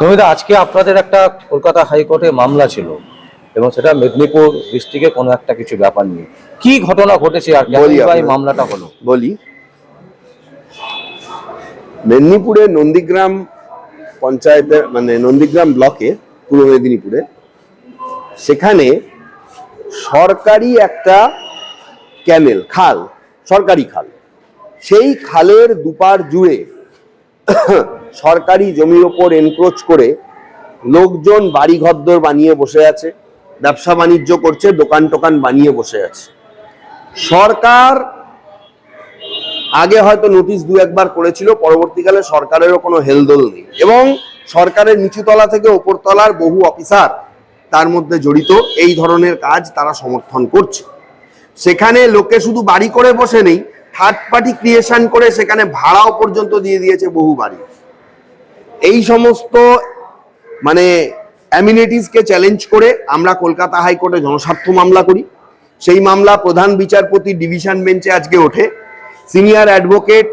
সুমিতা আজকে আপনাদের একটা কলকাতা হাইকোর্টে মামলা ছিল এবং সেটা মেদিনীপুর ডিস্ট্রিক্টে কোনো একটা কিছু ব্যাপার নিয়ে। কি ঘটনা ঘটেছে আর এই মামলাটা হলো? বলি। মেদিনীপুরে নন্দীগ্রাম পঞ্চায়েতের মানে নন্দীগ্রাম ব্লকে পূর্ব মেদিনীপুরে সেখানে সরকারি একটা ক্যানেল খাল সরকারি খাল সেই খালের দুপার জুড়ে সরকারি জমির ওপর এনক্রোচ করে লোকজন বাড়ি ঘরদোর বানিয়ে বসে আছে, ব্যবসা বাণিজ্য করছে, দোকান টোকান বানিয়ে বসে আছে। সরকার আগে হয়তো নোটিশ দু একবার করেছিল, পরবর্তীকালে সরকারেরও কোনো হেলদোল নেই এবং সরকারের নিচুতলা থেকে ওপরতলার বহু অফিসার তার মধ্যে জড়িত, এই ধরনের কাজ তারা সমর্থন করছে। সেখানে লোকে শুধু বাড়ি করে বসে নেই থার্ড পার্টি ক্রিয়েশন করে সেখানে ভাড়াও পর্যন্ত দিয়ে দিয়েছে বহু বাড়ি। এই সমস্ত মানে অ্যামিনিটিসকে চ্যালেঞ্জ করে আমরা কলকাতা হাইকোর্টে জনস্বার্থ মামলা করি। সেই মামলা প্রধান বিচারপতি ডিভিশন বেঞ্চে আজকে ওঠে। সিনিয়র অ্যাডভোকেট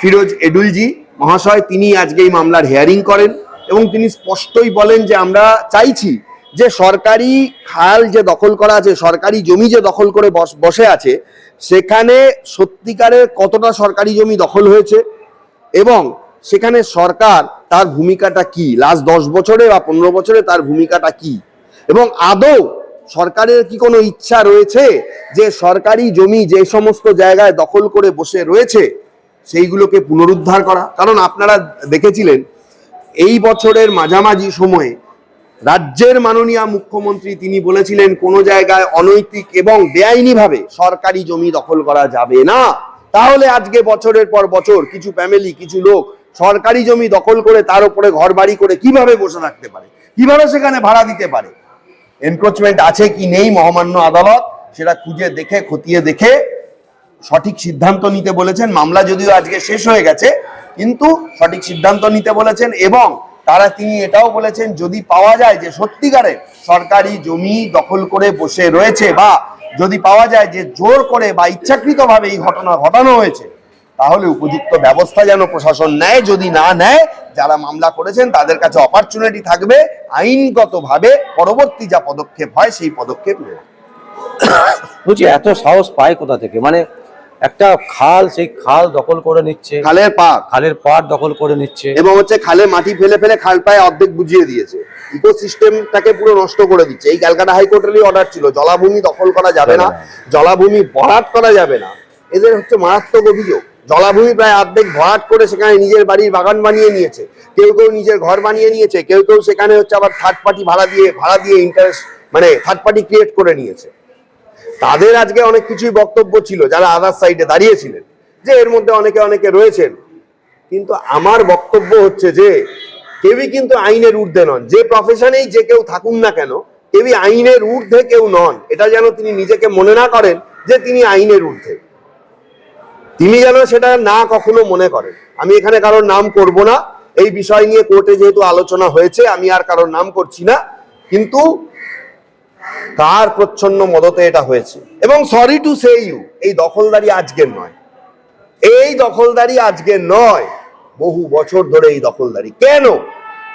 ফিরোজ এডুলজি মহাশয়, তিনি আজকে এই মামলার হেয়ারিং করেন এবং তিনি স্পষ্টই বলেন যে আমরা চাইছি যে সরকারি খাল যে দখল করা আছে, সরকারি জমি যে দখল করে বসে আছে, সেখানে সত্যিকারের কতটা সরকারি জমি দখল হয়েছে এবং সেখানে সরকার তার ভূমিকাটা কি? লাস্ট দশ বছরে বা পনেরো বছরে তার ভূমিকাটা কি? এবং আদৌ সরকারের কি কোনো ইচ্ছা রয়েছে যে সরকারি জমি যে সমস্ত জায়গায় দখল করে বসে রয়েছে, সেইগুলোকে পুনরুদ্ধার করা? কারণ আপনারা দেখেছিলেন, এই বছরের মাঝামাঝি সময়ে রাজ্যের মাননীয় মুখ্যমন্ত্রী তিনি বলেছিলেন, কোনো জায়গায় অনৈতিক এবং বেআইনিভাবে সরকারি জমি দখল করা যাবে না। তাহলে আজকে বছরের পর বছর কিছু ফ্যামিলি কিছু লোক সরকারি জমি দখল করে তার উপরে ঘর বাড়ি করে কীভাবে বসে থাকতে পারে? কীভাবে সেখানে ভাড়া দিতে পারে? এনক্রোচমেন্ট আছে কি নেই মহামান্য আদালত? সেটা খুঁজে দেখে, খতিয়ে দেখে সঠিক সিদ্ধান্ত নিতে বলেছেন। মামলা যদিও আজকে শেষ হয়ে গেছে, কিন্তু সঠিক সিদ্ধান্ত নিতে বলেছেন এবং তারা তিনি এটাও বলেছেন, যদি পাওয়া যায় যে সত্যিকারে সরকারি জমি দখল করে বসে রয়েছে বা যদি পাওয়া যায় যে জোর করে বা ইচ্ছাকৃতভাবে এই ঘটনা ঘটানো হয়েছে তাহলে উপযুক্ত ব্যবস্থা যেন প্রশাসন নেয় যদি না নেয় যারা মামলা করেছেন তাদের কাছে অপরচুনিটি থাকবে আইনগতভাবে পরবর্তী যা পদক্ষেপ হয় সেই পদক্ষেপ নেওয়া। বলছি এত সাহস পায় কোথা থেকে? মানে একটা খাল সেই খাল দখল করে নিচ্ছে। খালের পাক খালের পাড় দখল করে নিচ্ছে। এবং হচ্ছে খালে মাটি ফেলে ফেলে খাল প্রায় অর্ধেক বুঝিয়ে দিয়েছে। ইকোসিস্টেমটাকে পুরো নষ্ট করে দিচ্ছে। এই ক্যালকাটা হাইকোর্টেরই অর্ডার ছিল জলাভূমি দখল করা যাবে না জলাভূমি ভরাট করা যাবে না। এদের হচ্ছে মারাত্মক অভিযোগ। জলাভূমি প্রায় অর্ধেক ভরাট করে সেখানে নিজের বাড়ির বাগান বানিয়ে নিয়েছে। কেউ কেউ নিজের ঘর বানিয়ে নিয়েছে, কেউ কেউ সেখানে হচ্ছে আবার থার্ড পার্টি ভাড়া দিয়ে ভাড়া দিয়ে ইন্টারেস্ট মানে থার্ড পার্টি ক্রিয়েট করে নিয়েছে। তাদের আজকে অনেক কিছুই বক্তব্য ছিল, যারা আদার সাইডে দাঁড়িয়েছিলেন, যে এর মধ্যে অনেকে অনেকে রয়েছেন। কিন্তু আমার বক্তব্য হচ্ছে যে, কেউই কিন্তু আইনের ঊর্ধ্বে নন। যে প্রফেশনেই যে কেউ থাকুন না কেন, কেউই আইনের ঊর্ধ্বে কেউ নন। এটা যেন তিনি নিজেকে মনে না করেন যে তিনি আইনের ঊর্ধ্বে। তিনি যেন সেটা না কখনো মনে করেন। আমি এখানে কারোর নাম করব না। এই বিষয় নিয়ে কোর্টে যেহেতু আলোচনা হয়েছে, আমি আর কারোর নাম করছি না। কিন্তু কার প্রচ্ছন্ন মদতে এটা হয়েছে? এবং সরি টু সে ইউ এই দখলদারি আজকের নয়। এই দখলদারি আজকের নয়। বহু বছর ধরে এই দখলদারি। কেন?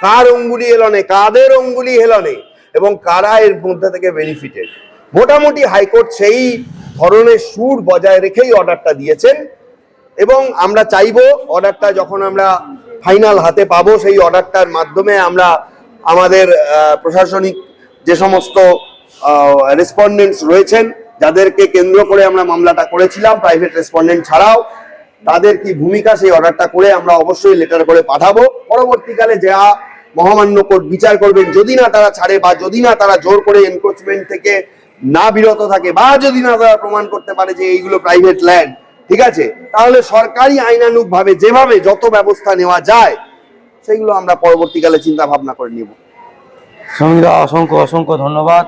কার অঙ্গুলি হেলনে? কাদের অঙ্গুলি হেলনে? এবং কারা এর মধ্যে থেকে বেনিফিটেড মোটামুটি হাইকোর্ট সেই ধরনের সুর বজায় রেখেই অর্ডারটা দিয়েছেন। এবং আমরা চাইব অর্ডারটা যখন আমরা ফাইনাল হাতে পাবো, সেই অর্ডারটার মাধ্যমে আমরা আমাদের প্রশাসনিক যে সমস্ত রেসপন্ডেন্টস রয়েছেন, যাদেরকে কেন্দ্র করে আমরা মামলাটা করেছিলাম প্রাইভেট রেসপন্ডেন্ট ছাড়াও, তাদের কি ভূমিকা সেই অর্ডারটা করে আমরা অবশ্যই লেটার করে পাঠাবো। পরবর্তীকালে যা মহামান্য কোর্ট বিচার করবেন, যদি না তারা ছাড়ে বা যদি না তারা জোর করে এনক্রোচমেন্ট থেকে না বিরত থাকে বা যদি না তারা প্রমাণ করতে পারে যে এইগুলো প্রাইভেট ল্যান্ড ঠিক আছে? তাহলে সরকারি আইনানুক ভাবে যেভাবে যত ব্যবস্থা নেওয়া যায় সেগুলো আমরা পরবর্তীকালে চিন্তা ভাবনা করে নিব। সঙ্গীরা অসংখ্য অসংখ্য ধন্যবাদ।